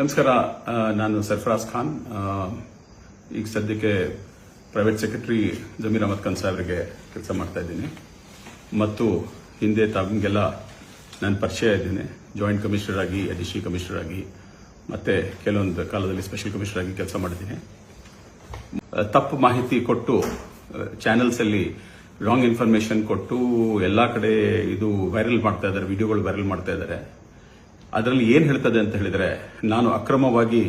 ನಮಸ್ಕಾರ ನಾನು ಸರ್ಫರಾಜ್ ಖಾನ್. ಈಗ ಸದ್ಯಕ್ಕೆ ಪ್ರೈವೇಟ್ ಸೆಕ್ರೆಟರಿ ಜಮೀರ್ ಅಹಮದ್ ಖಾನ್ ಸಾಹೇಬರಿಗೆ ಕೆಲಸ ಮಾಡ್ತಾ ಇದ್ದೀನಿ. ಮತ್ತು ಹಿಂದೆ ತಮಗೆಲ್ಲ ನಾನು ಪರಿಚಯ ಇದ್ದೀನಿ. ಜಾಯಿಂಟ್ ಕಮಿಷನರ್ ಆಗಿ ಅಡಿಷನಲ್ ಕಮಿಷನರ್ ಆಗಿ, ಮತ್ತೆ ಕೆಲವೊಂದು ಕಾಲದಲ್ಲಿ ಸ್ಪೆಷಲ್ ಕಮಿಷನರ್ ಆಗಿ ಕೆಲಸ ಮಾಡಿದ್ದೀನಿ. ತಪ್ಪು ಮಾಹಿತಿ ಕೊಟ್ಟು ಚಾನೆಲ್ಸ್ ಅಲ್ಲಿ ರಾಂಗ್ ಇನ್ಫಾರ್ಮೇಶನ್ ಕೊಟ್ಟು, ಎಲ್ಲ ಕಡೆ ಇದು ವೈರಲ್ ಮಾಡ್ತಾ ಇದ್ದಾರೆ ವಿಡಿಯೋಗಳು ವೈರಲ್ ಮಾಡ್ತಾ ಇದ್ದಾರೆ. ಅದರಲ್ಲಿ ಏನ್ ಹೇಳ್ತದೆ ಅಂತ ಹೇಳಿದ್ರೆ, ನಾನು ಅಕ್ರಮವಾಗಿ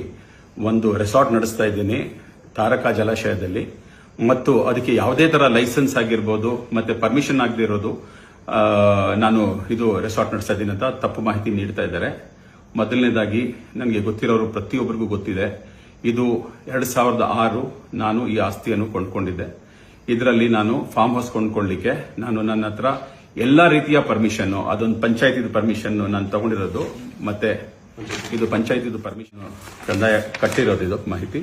ಒಂದು ರೆಸಾರ್ಟ್ ನಡೆಸ್ತಾ ಇದ್ದೀನಿ ತಾರಕ ಜಲಾಶಯದಲ್ಲಿ. ಮತ್ತು ಅದಕ್ಕೆ ಯಾವುದೇ ತರ ಲೈಸೆನ್ಸ್ ಆಗಿರ್ಬೋದು, ಮತ್ತೆ ಪರ್ಮಿಷನ್ ಆಗದಿರೋದು ನಾನು ಇದು ರೆಸಾರ್ಟ್ ನಡೆಸ್ತಾ ಇದ್ದೀನಿ ಅಂತ ತಪ್ಪು ಮಾಹಿತಿ ನೀಡ್ತಾ ಇದ್ದಾರೆ. ಮೊದಲನೇದಾಗಿ, ನನಗೆ ಗೊತ್ತಿರೋರು ಪ್ರತಿಯೊಬ್ಬರಿಗೂ ಗೊತ್ತಿದೆ. ಇದು ಎರಡ್ ಸಾವಿರದ ಆರು ನಾನು ಈ ಆಸ್ತಿಯನ್ನು ಕೊಂಡ್ಕೊಂಡಿದ್ದೆ. ಇದರಲ್ಲಿ ನಾನು ಫಾರ್ಮ್ ಹೌಸ್ ಕೊಂಡ್ಕೊಳ್ಳಿಕ್ಕೆ, ನಾನು ನನ್ನ ಹತ್ರ ಎಲ್ಲಾ ರೀತಿಯ ಪರ್ಮಿಷನ್ ಅದೊಂದು ಪಂಚಾಯತಿದು ಪರ್ಮಿಷನ್ ನಾನು ತಗೊಂಡಿರೋದು ಮತ್ತೆ ಇದು ಪಂಚಾಯತಿದು ಪರ್ಮಿಷನ್ ಕಂದಾಯ ಕಟ್ಟಿರೋದು ಇದು ಮಾಹಿತಿ.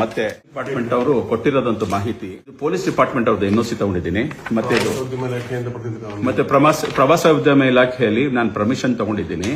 ಮತ್ತೆ ಡಿಪಾರ್ಟ್ಮೆಂಟ್ ಅವರು ಕೊಟ್ಟಿರೋದಂತ ಮಾಹಿತಿ. ಇದು ಪೊಲೀಸ್ ಡಿಪಾರ್ಟ್ಮೆಂಟ್ ಅವ್ರದ್ದು ಎನ್ಒಸಿ ತಗೊಂಡಿದ್ದೀನಿ. ಮತ್ತೆ ಇದು ಮತ್ತೆ ಪ್ರವಾಸ ಪ್ರವಾಸೋದ್ಯಮ ಇಲಾಖೆಯಲ್ಲಿ ನಾನು ಪರ್ಮಿಷನ್ ತಗೊಂಡಿದ್ದೀನಿ.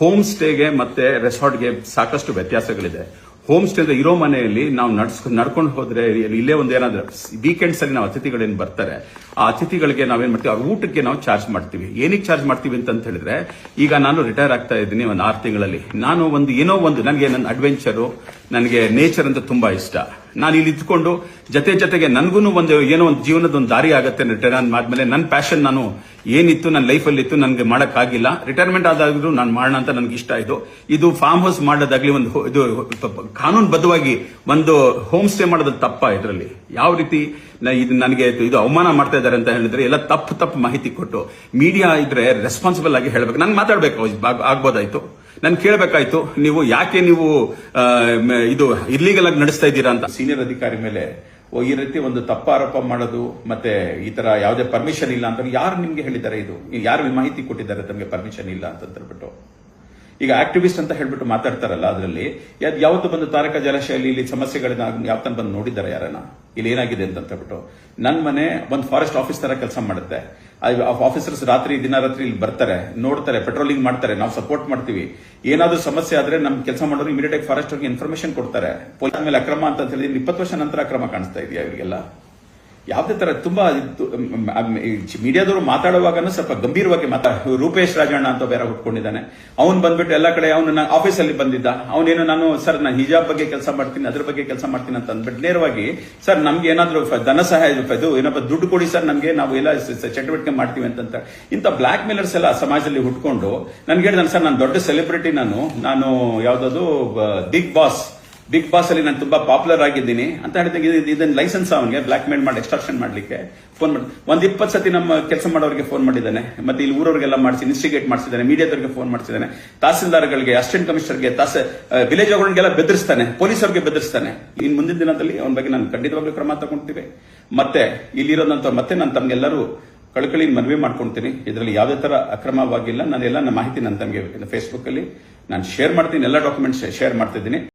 ಹೋಮ್ ಸ್ಟೇಗೆ ಮತ್ತೆ ರೆಸಾರ್ಟ್ಗೆ ಸಾಕಷ್ಟು ವ್ಯತ್ಯಾಸಗಳಿದೆ. ಹೋಮ್ ಸ್ಟೇ ಇರೋ ಮನೆಯಲ್ಲಿ ನಾವು ನಡ್ಸ್, ನಡ್ಕೊಂಡು ಹೋದ್ರೆ ಇಲ್ಲೇ ಒಂದು ಏನಾದ್ರು ವೀಕೆಂಡ್ಸ್ ಅಲ್ಲಿ ನಾವು ಅತಿಥಿಗಳೇನು ಬರ್ತಾರೆ, ಆ ಅತಿಥಿಗಳಿಗೆ ನಾವೇನ್ ಮಾಡ್ತೀವಿ, ಅವ್ರ ಊಟಕ್ಕೆ ನಾವು ಚಾರ್ಜ್ ಮಾಡ್ತೀವಿ. ಏನಕ್ಕೆ ಚಾರ್ಜ್ ಮಾಡ್ತೀವಿ ಅಂತ ಹೇಳಿದ್ರೆ, ಈಗ ನಾನು ರಿಟೈರ್ ಆಗ್ತಾ ಇದ್ದೀನಿ ಒಂದು ಆರು ತಿಂಗಳಲ್ಲಿ. ನಾನು ಒಂದು ಏನೋ ಒಂದು, ನನಗೆ ನನ್ನ ಅಡ್ವೆಂಚರು ನನಗೆ ನೇಚರ್ ಅಂತ ತುಂಬಾ ಇಷ್ಟ. ನಾನು ಇಲ್ಲಿ ಇದ್ಕೊಂಡು ಜೊತೆ ಜೊತೆಗೆ ನನಗೂ ಒಂದು ಏನೋ ಒಂದು ಜೀವನದ ಒಂದು ದಾರಿ ಆಗುತ್ತೆ ರಿಟೈರ್ ಆದ್ಮೇಲೆ ನನ್ನ ಪ್ಯಾಷನ್ ನಾನು ಏನಿತ್ತು ನನ್ನ ಲೈಫಲ್ಲಿ ಇತ್ತು ನನಗೆ ಮಾಡೋಕ್ಕಾಗಿಲ್ಲ. ರಿಟೈರ್ಮೆಂಟ್ ಆದಾಗಲೂ ನಾನು ಮಾಡೋಣ ಅಂತ ನನಗೆ ಇಷ್ಟ ಇದು. ಇದು ಫಾರ್ಮ್ ಹೌಸ್ ಮಾಡೋದಾಗ್ಲಿ ಒಂದು ಇದು ಕಾನೂನುಬದ್ಧವಾಗಿ ಒಂದು ಹೋಮ್ ಸ್ಟೇ ಮಾಡೋದು ತಪ್ಪ ಇದರಲ್ಲಿ. ಯಾವ ರೀತಿ ಇದು ನನಗೆ ಇದು- ಅವಮಾನ ಮಾಡ್ತಾ ಇದ್ದಾರೆ ಅಂತ ಹೇಳಿದ್ರೆ ಎಲ್ಲ ತಪ್ಪು ತಪ್ಪು ಮಾಹಿತಿ ಕೊಟ್ಟು. ಮೀಡಿಯಾ ಇದ್ರೆ ರೆಸ್ಪಾನ್ಸಿಬಲ್ ಆಗಿ ಹೇಳಬೇಕು. ನಾನು ಮಾತಾಡಬೇಕು ಆಗ್- ಆಗ್ಬೋದಾಯ್ತು. ನಾನು ಕೇಳಬೇಕಾಯ್ತು, ನೀವು ಯಾಕೆ ನೀವು ಇದು ಇರ್ಲೀಗಲ್ ಆಗಿ ನಡೆಸ್ತಾ ಇದ್ದೀರಾ ಅಂತ. ಸೀನಿಯರ್ ಅಧಿಕಾರಿ ಮೇಲೆ ಈ ರೀತಿ ಒಂದು ತಪ್ಪ ಆರೋಪ ಮಾಡೋದು, ಮತ್ತೆ ಈ ತರ ಯಾವುದೇ ಪರ್ಮಿಷನ್ ಇಲ್ಲ ಅಂತ ಯಾರು ನಿಮ್ಗೆ ಹೇಳಿದ್ದಾರೆ ಇದು? ಯಾರು ಮಾಹಿತಿ ಕೊಟ್ಟಿದ್ದಾರೆ ತಮಗೆ ಪರ್ಮಿಷನ್ ಇಲ್ಲ ಅಂತ ಹೇಳ್ಬಿಟ್ಟು ಈಗ ಆಕ್ಟಿವಿಸ್ಟ್ ಅಂತ ಹೇಳ್ಬಿಟ್ಟು ಮಾತಾಡ್ತಾರಲ್ಲ ಅದರಲ್ಲಿ ಯಾವತ್ತು ಬಂದು ತಾರಕ ಜಲಾಶಯಲ್ಲಿ ಇಲ್ಲಿ ಸಮಸ್ಯೆಗಳನ್ನ ಯಾವತ್ತನ ಬಂದು ನೋಡಿದ್ದಾರೆ ಯಾರನ್ನ? ಇಲ್ಲಿ ಏನಾಗಿದೆ ಅಂತ ಹೇಳ್ಬಿಟ್ಟು ನನ್ನ ಮನೆ ಒಂದು ಫಾರೆಸ್ಟ್ ಆಫೀಸ್ ತರ ಕೆಲಸ ಮಾಡುತ್ತೆ. ಆಫೀಸರ್ಸ್ ರಾತ್ರಿ, ದಿನ ರಾತ್ರಿ ಇಲ್ಲಿ ಬರ್ತಾರೆ, ನೋಡ್ತಾರೆ ಪೆಟ್ರೋಲಿಂಗ್ ಮಾಡ್ತಾರೆ, ನಾವು ಸಪೋರ್ಟ್ ಮಾಡ್ತೀವಿ. ಏನಾದ್ರೂ ಸಮಸ್ಯೆ ಆದ್ರೆ ನಮ್ ಕೆಲಸ ಮಾಡೋರು ಇಮಿಡಿಯೇಟ್ ಫಾರೆಸ್ಟ್ ಅವ್ರಿಗೆ ಇನ್ಫಾರ್ಮೇಶನ್ ಕೊಡ್ತಾರೆ. ಪೊಲೀಸ್ ಮೇಲೆ ಅಕ್ರಮ ಅಂತ ಹೇಳಿದ್ರೆ ಇಪ್ಪತ್ತು ವರ್ಷ ನಂತರ ಅಕ್ರಮ ಕಾಣಿಸ್ತಾ ಇದೆಯಾ ಇವರಿಗೆಲ್ಲ? ಯಾವುದೇ ತರ ತುಂಬಾ ಮೀಡಿಯಾದವರು ಮಾತಾಡುವಾಗನೂ ಸ್ವಲ್ಪ ಗಂಭೀರವಾಗಿ ಮಾತಾ, ರೂಪೇಶ್ ರಾಜಣ್ಣ ಅಂತ ಬೇರೆ ಹುಟ್ಕೊಂಡಿದ್ದಾನೆ. ಅವ್ನು ಬಂದ್ಬಿಟ್ಟು ಎಲ್ಲ ಕಡೆ ಅವನು ನಾನು ಆಫೀಸಲ್ಲಿ ಬಂದಿದ್ದ. ಅವನೇನು ನಾನು, ಸರ್ ನಾನು ಹಿಜಾಬ್ ಬಗ್ಗೆ ಕೆಲಸ ಮಾಡ್ತೀನಿ, ಅದ್ರ ಬಗ್ಗೆ ಕೆಲಸ ಮಾಡ್ತೀನಿ ಅಂತ ಅಂದ್ಬಿಟ್ಟು ನೇರವಾಗಿ, ಸರ್, ನಮ್ಗೆ ಏನಾದ್ರು ಧನ ಸಹಾಯ ಇದು ಏನಪ್ಪ, ದುಡ್ಡು ಕೊಡಿ, ಸರ್, ನಮ್ಗೆ ನಾವು ಎಲ್ಲ ಚಟುವಟಿಕೆ ಮಾಡ್ತೀವಿ ಅಂತಂತ. ಇಂಥ ಬ್ಲಾಕ್ ಮೇಲರ್ಸ್ ಎಲ್ಲ ಸಮಾಜದಲ್ಲಿ ಹುಟ್ಕೊಂಡು, ನನ್ಗೆ ಹೇಳಿದಾನೆ, ಸರ್, ನಾನು ದೊಡ್ಡ ಸೆಲೆಬ್ರಿಟಿ ನಾನು. ನಾನು ಯಾವ್ದಾದ್ರು ಬಿಗ್ ಬಾಸ್ ಬಿಗ್ ಬಾಸ್ ಅಲ್ಲಿ ನಾನು ತುಂಬಾ ಪಾಪ್ಯುಲರ್ ಆಗಿದ್ದೀನಿ ಅಂತ ಹೇಳಿದಾಗ ಇದನ್ನ ಲೈಸೆನ್ಸ್ ಅವನಿಗೆ ಬ್ಲಾಕ್ ಮೇಲ್ ಮಾಡಿ ಎಕ್ಸ್ಟ್ರಾಕ್ಷನ್ ಮಾಡ್ಲಿಕ್ಕೆ ಫೋನ್ ಮಾಡಿ ಒಂದ್ ಇಪ್ಪತ್ತು ಸತಿ ನಮ್ಮ ಕೆಲಸ ಮಾಡೋರಿಗೆ ಫೋನ್ ಮಾಡಿದ್ದಾನೆ. ಮತ್ತೆ ಇಲ್ಲಿ ಊರವರಿಗೆಲ್ಲ ಮಾಡಿಸಿ, ಇನ್ಸ್ಟಿಗೇಟ್ ಮಾಡಿಸಿದ್ದಾನೆ, ಮೀಡಿಯಾದವರಿಗೆ ಫೋನ್ ಮಾಡಿಸಿದ್ದಾನೆ. ತಹಸೀಲ್ದಾರ್ಗಳಿಗೆ, ಅಸಿಸ್ಟೆಂಟ್ ಕಮಿಷನರ್ಗೆ, ತಹಸ ವಿಲೇಜ್ ಅವರಿಗೆಲ್ಲ ಬೆದರಿಸ್ತಾನೆ. ಪೊಲೀಸರಿಗೆ ಬೆದರಿಸ್ತಾನೆ. ಇನ್ ಮುಂದಿನ ದಿನದಲ್ಲಿ ಅವನ ಬಗ್ಗೆ ನಾನು ಖಂಡಿತವಾಗ್ಲೂ ಕ್ರಮ ತಗೊಂತೀವಿ ಮತ್ತೆ ಇಲ್ಲಿರೋದಂತ ಮತ್ತೆ ನಾನು ತಮ್ಗೆಲ್ಲರೂ ಕಳಕಳಿ ಮನವಿ ಮಾಡ್ಕೊಳ್ತೀನಿ ಇದರಲ್ಲಿ ಯಾವುದೇ ತರ ಅಕ್ರಮವಾಗಿಲ್ಲ. ನಾನು ಎಲ್ಲ ನನ್ನ ಮಾಹಿತಿ ನನ್ನ ತಮಗೆ ಫೇಸ್ಬುಕ್ ಅಲ್ಲಿ. ನಾನು ಶೇರ್ ಮಾಡ್ತೀನಿ. ಎಲ್ಲ ಡಾಕ್ಯುಮೆಂಟ್ಸ್ ಶೇರ್ ಮಾಡ್ತಿದ್ದೀನಿ.